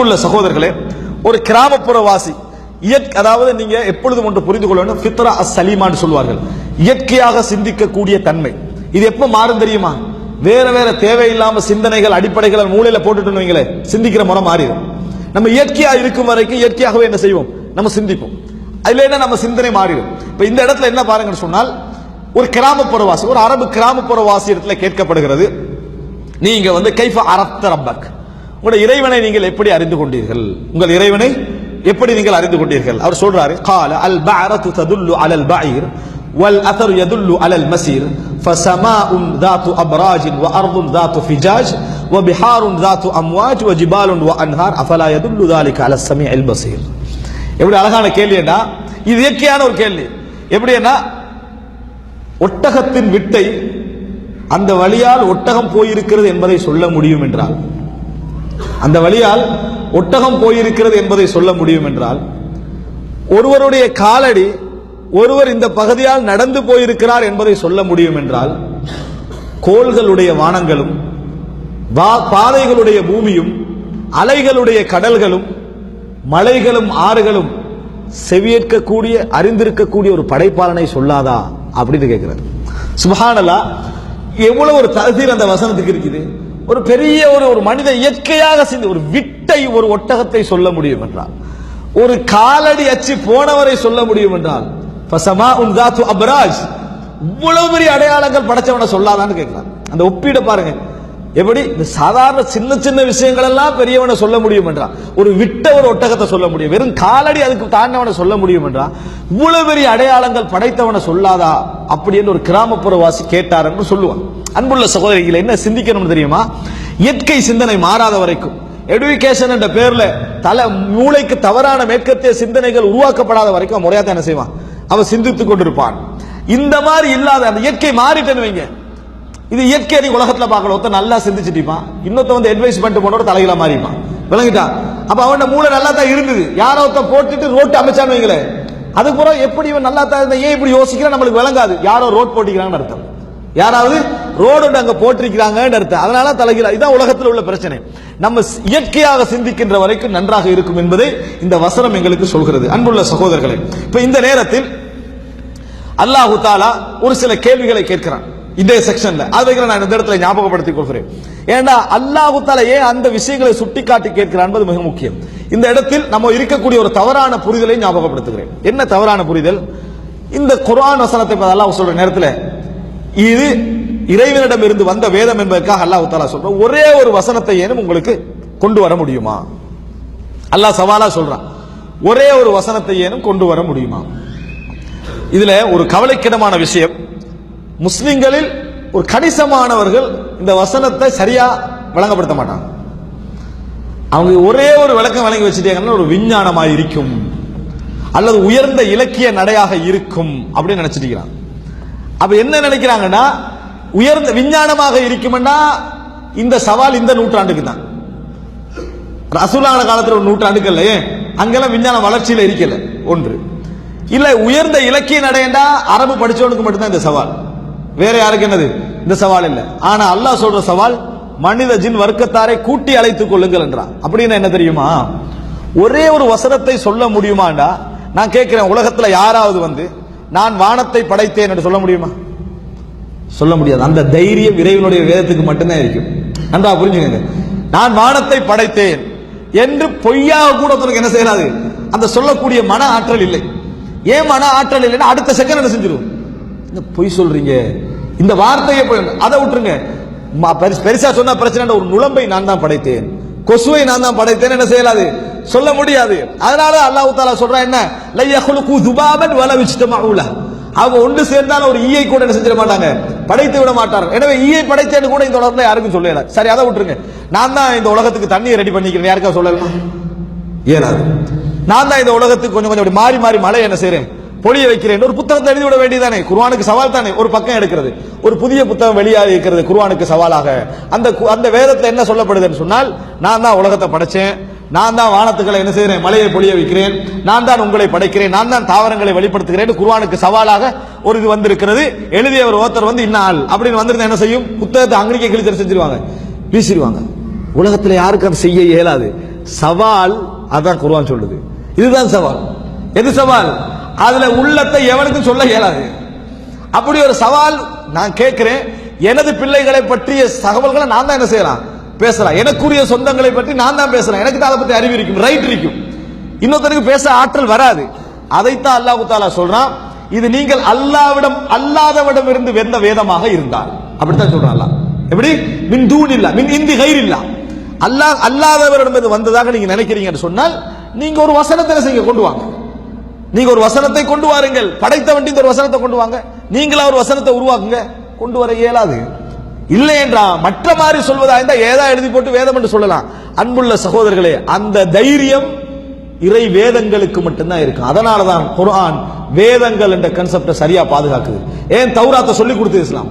அன்புள்ள சகோதரர்களே ஒரு கிராமப்புற வாசி இயற்கை அதாவது நீங்க எப்பொழுதும் ஒன்று புரிந்து கொள்ள வேண்டும் ஃபித்ரா அஸ் சலீமான்னு சொல்வார்கள் இயற்கையாக சிந்திக்கக்கூடிய தன்மை. இது எப்ப மாறும் தெரியுமா? வேற வேற தேவையில்லாம சிந்தனைகள் அடிப்படைகள் மூலையில போட்டுட்டு வைங்களே சிந்திக்கிற முறை மாறிடும். நம்ம இயற்கையா இருக்கும் வரைக்கும் இயற்கையாகவே என்ன செய்வோம்? நம்ம சிந்திப்போம். அதுல என்ன நம்ம சிந்தனை மாறிடும்? இப்ப இந்த இடத்துல என்ன பாருங்கன்னு சொன்னால் ஒரு கிராமப்புற வாசி ஒரு அரபு கிராமப்புற வாசி இடத்துல கேட்கப்படுகிறது நீங்க வந்து கைஃப அரத்த ரப்பக்? உங்களுடைய இறைவனை நீங்கள் எப்படி அறிந்து கொண்டீர்கள் உங்கள் இறைவனை எப்படி நீங்கள் அறிந்து கொண்டீர்கள் அவர் சொல்றாரு قال البعرة تدل على البعير والأثر يدل على المسير فسماء ذات أبراج وأرض ذات فجاج وبحار ذات أمواج وجبال وأنهار أفلا يدل ذلك على السميع البصير எப்படி அழகான கேள்வின்னா இது இயற்கையான ஒரு கேள்வி எப்படின்னா ஒட்டகத்தின் விட்டை அந்த வழியால் ஒட்டகம் போயிருக்கிறது என்பதை சொல்ல முடியும் என்றால் அந்த வழியால் ஒட்டகம் போயிருக்கிறது என்பதை சொல்ல முடியும் என்றால் ஒருவருடைய காலடி ஒருவர் இந்த பகுதியால் நடந்து போயிருக்கிறார் என்பதை சொல்ல முடியும் என்றால் கோள்களுடைய வானங்களும் பாதைகளுடைய பூமியும் அலைகளுடைய கடல்களும் மலைகளும் ஆறுகளும் செவியேற்கக்கூடிய அறிந்திருக்கக்கூடிய ஒரு படைப்பாளனை சொல்லாதா அப்படின்னு கேட்கிறார் சுபஹானல்லா எவ்வளவு ஒரு தகுதியில் அந்த வசனத்துக்கு இருக்குது? ஒரு பெரிய ஒரு ஒரு மனித இயற்கையாக சிந்தி ஒரு விட்டை ஒரு ஒட்டகத்தை சொல்ல முடியும் என்றால் ஒரு காலடி அச்சு போனவரை சொல்ல முடியும் என்றால் பசமா உன் தாத்து அபராஜ் இவ்வளவு பெரிய அடையாளங்கள் படைச்சவனை சொல்லாதான்னு கேட்கிறான். அந்த ஒப்பீட பாருங்க. எப்படி? இந்த சாதாரண சின்ன சின்ன விஷயங்கள் எல்லாம் பெரியவனை சொல்ல முடியும் என்றான் ஒரு விட்ட ஒரு ஒட்டகத்தை சொல்ல முடியும். வெறும் காலடி அதுக்கு தாண்டவனை சொல்ல முடியும் என்றான் இவ்வளவு பெரிய அடையாளங்கள் படைத்தவனை சொல்லாதா? அப்படின்னு ஒரு கிராமப்புற வாசி கேட்டார் என்று சொல்லுவான். அன்புள்ள சகோதரிகளை என்ன சிந்திக்கணும்னு தெரியுமா? இயற்கை சிந்தனை மாறாத வரைக்கும். எடுகேஷன் என்ற பேர்ல தலை மூளைக்கு தவறான மேற்கத்திய சிந்தனைகள் உருவாக்கப்படாத வரைக்கும் முறையாக என்ன செய்வான்? அவன் சிந்தித்துக் கொண்டிருப்பான். இந்த மாதிரி இல்லாத அந்த இயற்கை மாறிட்டேன்னு வைங்க. இது இயற்கை அறிவு உலகத்துல பார்க்கல. ஒருத்தன் நல்லா சிந்திச்சுட்டிப்பான் இன்னொருத்த வந்து அட்வைஸ் பண்ணிட்டு போனோட தலையில மாறிப்பான் விளங்கிட்டான் அப்ப அவன் மூளை நல்லா தான் இருந்தது. யாரோ ஒருத்தன் போட்டுட்டு ரோட்டு அமைச்சான்னு வைங்களேன். அதுக்கப்புறம் எப்படி இவன் நல்லா தான் இருந்தா ஏன் இப்படி யோசிக்கிறான்? நம்மளுக்கு விளங்காது. யாரோ ரோட் போட்டிக்கிறாங்கன்னு அர்த்தம். யாராவது ரோடு அங்க போட்டிருக்கிறாங்கன்னு அர்த்தம். அதனால தலைகீழ இதான் உலகத்தில் உள்ள பிரச்சனை. நம்ம இயற்கையாக சிந்திக்கின்ற வரைக்கும் நன்றாக இருக்கும் என்பதை இந்த வசனம் எங்களுக்கு சொல்கிறது. அன்புள்ள சகோதரர்களை இப்ப இந்த நேரத்தில் அல்லாஹு தாலா ஒரு சில கேள்விகளை கேட்கிறான். இந்த செக்ஷன்ல அதைகளை நான் இந்த இடத்துல ஞாபகப்படுத்திக் கொள்கிறேன். ஏன்னா அல்லாஹுத்தால ஏன் அந்த விஷயங்களை சுட்டிக்காட்டி கேட்கிறான் என்பது மிக முக்கியம். இந்த இடத்தில் நம்ம இருக்கக்கூடிய ஒரு தவறான புரிதலை ஞாபகப்படுத்துகிறேன். என்ன தவறான புரிதல்? இந்த குரான் வசனத்தை அல்லாஹ் சொல்ற நேரத்தில் இது இறைவனிடம் இருந்து வந்த வேதம் என்பதற்காக அல்லாஹு தாலா சொல்ற ஒரே ஒரு வசனத்தை ஏனும் உங்களுக்கு கொண்டு வர முடியுமா? அல்லாஹ் சவாலா சொல்றான். ஒரே ஒரு வசனத்தை ஏனும் கொண்டு வர முடியுமா? இதுல ஒரு கவலைக்கிடமான விஷயம். முஸ்லிம்களில் ஒரு கணிசமானவர்கள் இந்த வசனத்தை சரியா வழங்கப்படுத்த மாட்டாங்க. அவங்க ஒரே ஒரு விளக்கம் வழங்கி வச்சுட்டாங்கன்னா ஒரு விஞ்ஞானமாக இருக்கும். அல்லது உயர்ந்த இலக்கிய நடையாக இருக்கும் அப்படின்னு நினைச்சிட்டு அப்ப என்ன நினைக்கிறாங்கன்னா உயர்ந்த விஞ்ஞானமாக இருக்கும்னா இந்த சவால் இந்த நூற்றாண்டுக்கு தான். ரசூலான காலத்தில் ஒரு நூற்றாண்டுக்கு இல்லையே அங்கெல்லாம் விஞ்ஞான வளர்ச்சியில் இருக்கல ஒன்று. இல்ல உயர்ந்த இலக்கிய நடையண்டா அரபு படிச்சவனுக்கு மட்டும்தான் இந்த சவால். வேற யாருக்கு என்னது? இந்த சவால் இல்லை. ஆனா அல்லாஹ் சொல்ற சவால் மனித ஜின் வர்க்கத்தாரை கூட்டி அழைத்துக் கொள்ளுங்கள் என்றான். அப்படின்னு என்ன தெரியுமா? ஒரே ஒரு வசனத்தை சொல்ல முடியுமாண்டா? நான் கேட்கிறேன் உலகத்துல யாராவது வந்து நான் வானத்தை படைத்தேன் என்று சொல்ல முடியுமா? சொல்ல முடியாது. அந்த தைரியம் இறைவனுடைய வேதத்துக்கு மட்டும்தான் இருக்கும். நன்றா புரிஞ்சுக்கங்க. நான் வானத்தை படைத்தேன் என்று பொய்யாக கூட உனக்கு என்ன செய்யறாது? அந்த சொல்லக்கூடிய மன ஆற்றல் இல்லை. ஏன் மன ஆற்றல் இல்லைன்னா அடுத்த செகண்ட் என்ன செஞ்சிருவோம் இந்த பொய் சொல்றீங்க? இந்த வார்த்தையை போய் அதை விட்டுருங்க. பெருசு- பெருசா சொன்னா பிரச்சனை இல்லை. ஒரு நுழம்பை நான் தான் படைத்தேன். கொசுவை நான் தான் படைத்தேன் என்ன செய்யலாது? சொல்ல முடியாது. அதனால அல்லாஹு தாலா சொல்றா என்ன? லையகுலுக்கு துபாபன் வல விஜ்தமஉல அவங்க ஒன்று சேர்ந்தாலும் ஒரு ஈயை கூட என்ன செஞ்சிட மாட்டாங்க. படைத்து விட மாட்டார்கள் எனவே ஈயை படைத்தேன்னு கூட இந்த உலகத்துல யாருக்கும் சொல்லல. சரி அதை விட்டுருங்க. நான் தான் இந்த உலகத்துக்கு தண்ணியை ரெடி பண்ணிக்கிறேன் யாருக்கா சொல்லலாம் ஏறாது நான் தான் இந்த உலகத்துக்கு கொஞ்சம் கொஞ்சம் அப்படி மாறி மாறி மழை என்ன செய்யறேன் பொழிய வைக்கிறேன். ஒரு புத்தகத்தை எழுதிவிட வேண்டியதானே குருவானுக்கு சவால் தானே ஒரு பக்கம் எடுக்கிறது. ஒரு புதிய புத்தகம் வெளியாக இருக்கிறது குருவானுக்கு சவாலாக. அந்த கு- அந்த வேதத்தில் என்ன சொல்லப்படுதுன்னு சொன்னால் நான் தான் உலகத்தை படைச்சேன். நான் தான் வானத்துக்களை என்ன செய்கிறேன்? மலையை பொழிய வைக்கிறேன். நான் தான் உங்களை படைக்கிறேன். நான் தான் தாவரங்களை வெளிப்படுத்துகிறேன். குருவானுக்கு சவாலாக ஒரு இது வந்திருக்கிறது. எழுதியவர் ஒருத்தர் வந்து இன்னால் அப்படின்னு வந்திருந்தா என்ன செய்யும்? புத்தகத்தை அங்கிரிக்க கிழிச்சல் செஞ்சிருவாங்க. வீசிடுவாங்க. உலகத்தில் யாருக்கும் அதை செய்ய இயலாது. சவால் அதான் குருவான் சொல்லுது. இதுதான் சவால். எது சவால்? அதுல உள்ளத்தை எவனுக்கும் சொல்ல இயலாது. அப்படி ஒரு சவால் நான் கேட்கிறேன். எனது பிள்ளைகளை பற்றிய தகவல்களை நான் தான் என்ன செய்யலாம்? பேசலாம். எனக்குரிய சொந்தங்களை பற்றி நான் தான் பேசலாம். எனக்கு தான் அதை பற்றி அறிவு இருக்கும் ரைட் இருக்கும். இன்னொருத்தருக்கு பேச ஆற்றல் வராது. அதைத்தான் அல்லாஹ் தாலா சொல்றான். இது நீங்கள் அல்லாவிடம் அல்லாதவிடம் இருந்து வெந்த வேதமாக இருந்தால். அப்படித்தான் சொல்றான் அல்லாஹ். எப்படி? மின் தூண் இல்ல மின் இந்தி கயிறு இல்ல அல்லாஹ் அல்லாதவரிடம் இது வந்ததாக நீங்க நினைக்கிறீங்கன்னு சொன்னால் நீங்க ஒரு வசனத்தை செய்ய கொண்டு வாங்க. நீங்க ஒரு வசனத்தை கொண்டு வாருங்கள். படைத்த வண்டி ஒரு வசனத்தை கொண்டு வாங்க. நீங்களா ஒரு வசனத்தை உருவாக்குங்க. கொண்டு வர இயலாது. இல்லை என்றா மற்ற மாதிரி சொல்வதா இருந்தா ஏதா எழுதி போட்டு வேதம் என்று சொல்லலாம். அன்புள்ள சகோதரர்களே அந்த தைரியம் இறை வேதங்களுக்கு மட்டும்தான் இருக்கு அதனால தான் குரான் வேதங்கள் என்ற கன்செப்டை சரியா பாதுகாக்குது. ஏன் தௌராத்தை சொல்லி கொடுத்தது இஸ்லாம்?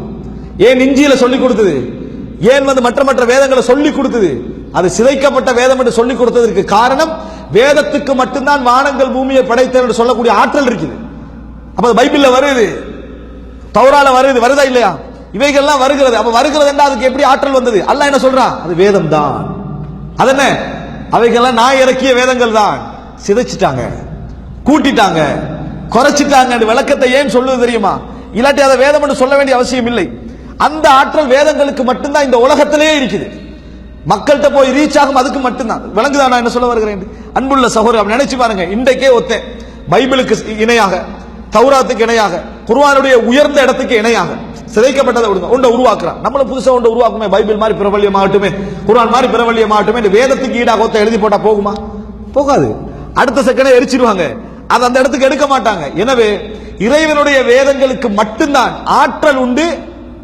ஏன் இஞ்சியில சொல்லி கொடுத்தது? ஏன் வந்து மற்ற மற்ற வேதங்களை சொல்லி கொடுத்தது? அது சிதைக்கப்பட்ட வேதம் என்று சொல்லி கொடுத்ததற்கு காரணம் வேதத்துக்கு மட்டும்தான் வானங்கள் பூமியை படைத்தல் என்று சொல்லக்கூடிய ஆற்றல் இருக்குது. அப்ப அது பைபிள்ல வருது. தௌரால வருது. வருதா இல்லையா? இவைகள்லாம் வருகிறது. அப்ப வருகிறது என்ன அதுக்கு எப்படி ஆற்றல் வந்தது? அல்ல என்ன சொல்றான் அது வேதம் தான் அது என்ன அவைகள்லாம் நான் இறக்கிய வேதங்கள் தான். சிதைச்சிட்டாங்க. கூட்டிட்டாங்க. குறைச்சிட்டாங்க. அந்த விளக்கத்தை ஏன் சொல்லுவது தெரியுமா? இல்லாட்டி அதை வேதம் என்று சொல்ல வேண்டிய அவசியம் இல்லை. அந்த ஆற்றல் வேதங்களுக்கு மட்டும்தான் இந்த உலகத்திலேயே இருக்குது. மக்கள்கிட்ட போய் ரீச் ஆகும் அதுக்கு மட்டும்தான். விளங்குதா நான் என்ன சொல்ல வருகிறேன்? அன்புள்ள சகோதரர் அப்படி நினைச்சு பாருங்க. இன்றைக்கே ஒத்தேன் பைபிளுக்கு இணையாக தௌராத்துக்கு இணையாக குருவானுடைய உயர்ந்த இடத்துக்கு இணையாக சிதைக்கப்பட்டதை விடுங்க. ஒன்றை உருவாக்குறான். நம்மள புதுசா ஒன்றை உருவாக்குமே. பைபிள் மாதிரி பிரபல்யமாகட்டுமே. குரான் மாதிரி பிரபல்யமாகட்டுமே. இந்த வேதத்துக்கு ஈடாக ஒத்த எழுதி போட்டா போகுமா? போகாது. அடுத்த செகண்டே எரிச்சிருவாங்க. அது அந்த இடத்துக்கு எடுக்க மாட்டாங்க. எனவே இறைவனுடைய வேதங்களுக்கு மட்டும்தான் ஆற்றல் உண்டு.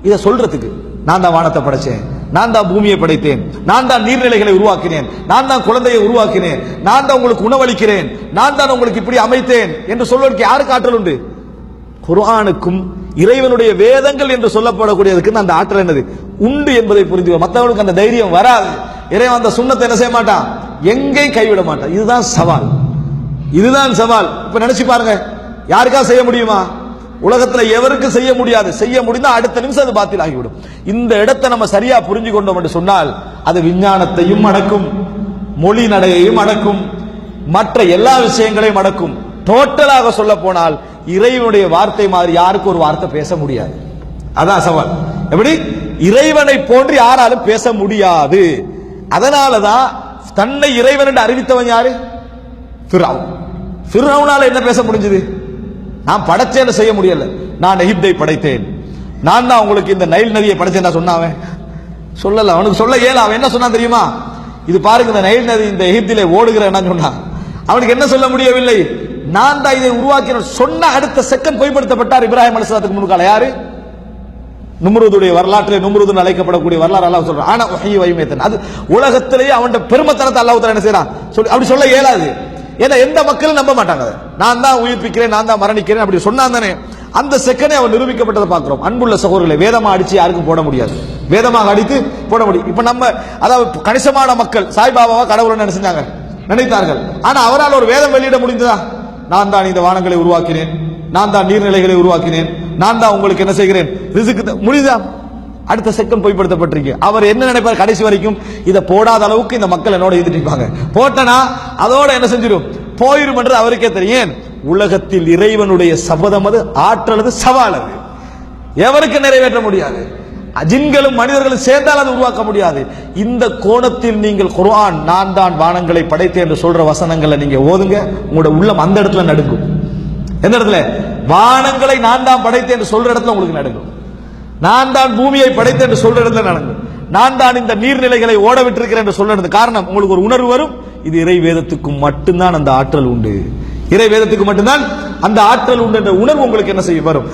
இதை சொல்றதுக்கு நான் தான் வானத்தை படைச்சேன். நான் தான் பூமியை படைத்தேன். நான் தான் நீர்நிலைகளை உருவாக்கினேன். நான் தான் குழந்தையை உருவாக்கினேன். நான் தான் உங்களுக்கு உணவளிக்கிறேன். நான் தான் உங்களுக்கு இப்படி அமைத்தேன் என்று சொல்வதற்கு யாருக்கு ஆற்றல் உண்டு? குர்ஆனுக்கும் இறைவனுடைய வேதங்கள் என்று சொல்லப்படக்கூடியதுக்கு அந்த ஆற்றல் என்னது? உண்டு என்பதை புரிந்து மற்றவர்களுக்கு அந்த தைரியம் வராது. இறைவன் அந்த சுண்ணத்தை என்ன செய்ய மாட்டான்? எங்கேயும் கைவிட மாட்டான். இதுதான் சவால். இதுதான் சவால். இப்ப நினைச்சு பாருங்க. யாருக்கா செய்ய முடியுமா? உலகத்துல எவருக்கு செய்ய முடியாது. செய்ய முடிந்தா அடுத்த நிமிஷம் அது பாத்தில் ஆகிவிடும் இந்த இடத்தை நம்ம சரியா புரிஞ்சு கொண்டோம் என்று சொன்னால் அது விஞ்ஞானத்தையும் அடக்கும் மொழி நடையையும் அடக்கும் மற்ற எல்லா விஷயங்களையும் அடக்கும். டோட்டலாக சொல்ல போனால் இறைவனுடைய வார்த்தை மாதிரி யாருக்கும் ஒரு வார்த்தை பேச முடியாது. அதான் சவால். எப்படி? இறைவனை போன்று யாராலும் பேச முடியாது. அதனாலதான் தன்னை இறைவன் என்று அறிவித்தவன் யாரு? ஃபிரௌன். ஃபிரௌனால என்ன பேச முடிஞ்சது? நான் படைச்சேன்னு செய்ய முடியல. நான் எகிப்தை படைத்தேன். நான் தான் உங்களுக்கு இந்த நைல் நதியை படைச்சேன் நான் சொன்னாவன் சொல்லல அவனுக்கு சொல்ல ஏல அவன் என்ன சொன்னான் தெரியுமா? இது பாருங்க இந்த நைல் நதி இந்த எகிப்திலே ஓடுகிறேன் சொன்னான் அவனுக்கு என்ன சொல்ல முடியவில்லை? நான் தான் இதை உருவாக்கின சொன்ன அடுத்த செகண்ட் பொய்ப்படுத்தப்பட்டார் இப்ராஹிம் அலிஸ்லாத்துக்கு முன்கால யாரு? நும்ருதுடைய வரலாற்றில் நும்ருதுன்னு அழைக்கப்படக்கூடிய வரலாறு அல்லாஹ் சொல்றான். ஆனா வஹி வைமேத்தன் அது உலகத்திலேயே அவன் பெருமத்தனத்தை அல்லாஹ் என்ன செய்யறான் சொல்லி அப்படி சொல்ல இயலாது. ஏன்னா எந்த மக்களும் நம்ப மாட்டாங்க. நான் தான் உயிர்ப்பிக்கிறேன் நான் தான் மரணிக்கிறேன் அப்படி சொன்னான் தானே அந்த செகண்டே அவன் நிரூபிக்கப்பட்டதை பார்க்கிறோம். அன்புள்ள சகோதரர்களை வேதமா அடிச்சு யாருக்கும் போட முடியாது. வேதமாக அடித்து போட முடியும். இப்ப நம்ம அதாவது கணிசமான மக்கள் சாய்பாபாவாக கடவுளை நினைச்சாங்க நினைத்தார்கள். ஆனா அவரால் ஒரு வேதம் வெளியிட முடிந்ததா? நான் தான் இந்த வானங்களை உருவாக்கினேன். நான் தான் நீர்நிலைகளை உருவாக்கினேன். நான் தான் உங்களுக்கு என்ன செய்கிறேன்? ரிசுக்கு முடிதா அடுத்த செக்கம் பொய்ப்படுத்தப்பட்டிருக்கு. அவர் என்ன நினைப்பார் கடைசி வரைக்கும்? இதை போடாத அளவுக்கு இந்த மக்கள் என்னோட எழுதிட்டு இருப்பாங்க. போட்டனா அதோட என்ன செஞ்சிடும் போயிரும் என்று அவருக்கே தெரியும். உலகத்தில் இறைவனுடைய சபதம் அது ஆற்றல் அது சவால் அது. எவருக்கு நிறைவேற்ற முடியாது? அஜின்களும் மனிதர்களும் சேர்ந்தால் அது உருவாக்க முடியாது. இந்த கோணத்தில் நீங்கள் குர்ஆன் நான் தான் வானங்களை படைத்தேன் என்று சொல்ற வசனங்களை நீங்க ஓதுங்க. உங்களோட உள்ளம் அந்த இடத்துல நடுங்கும். எந்த இடத்துல? வானங்களை நான் தான் படைத்தேன் என்று சொல்ற இடத்துல உங்களுக்கு நடுங்கும். நான் தான் பூமியை படைத்தேன் என்று சொல்ற இடத்துல நான் தான் இந்த நீர்நிலைகளை ஓட விட்டிருக்கிறேன் என்று சொல்ற காரணம் உங்களுக்கு ஒரு உணர்வு வரும். இது இறை வேதத்துக்கும் மட்டும்தான் அந்த ஆற்றல் உண்டு. இறை வேதத்துக்கு மட்டும்தான் அந்த ஆற்றல் உண்டு என்ற உணர்வு உங்களுக்கு என்ன செய்ய வரும்.